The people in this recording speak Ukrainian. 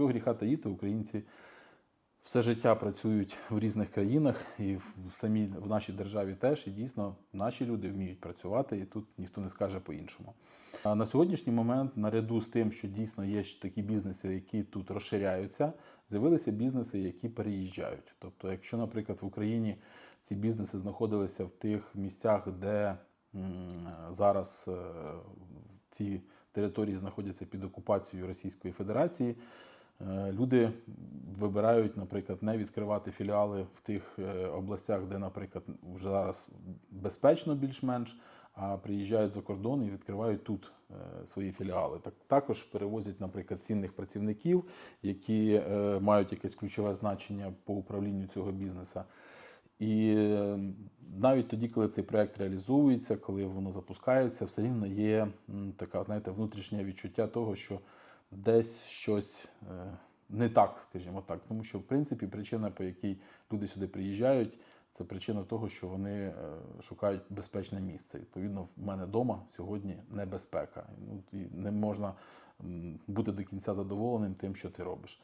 Чого гріха таїти, українці все життя працюють в різних країнах і в самій в нашій державі теж. І дійсно наші люди вміють працювати, і тут ніхто не скаже по-іншому. А на сьогоднішній момент, наряду з тим, що дійсно є такі бізнеси, які тут розширяються, з'явилися бізнеси, які переїжджають. Тобто, якщо, наприклад, в Україні ці бізнеси знаходилися в тих місцях, де зараз е, ці території знаходяться під окупацією Російської Федерації. Е, Люди вибирають, наприклад, не відкривати філіали в тих е, областях, де, наприклад, вже зараз безпечно більш-менш, а приїжджають за кордон і відкривають тут е, свої філіали. Так також перевозять, наприклад, цінних працівників, які мають якесь ключове значення по управлінню цього бізнесу. І навіть тоді, коли цей проект реалізується, коли воно запускається, все рівно є така, знаєте, внутрішнє відчуття того, що десь щось е, не так, скажімо так. Тому що, в принципі, причина, по якій люди сюди приїжджають, це причина того, що вони е, шукають безпечне місце. Відповідно, в мене вдома сьогодні небезпека. Ну, і не можна бути до кінця задоволеним тим, що ти робиш.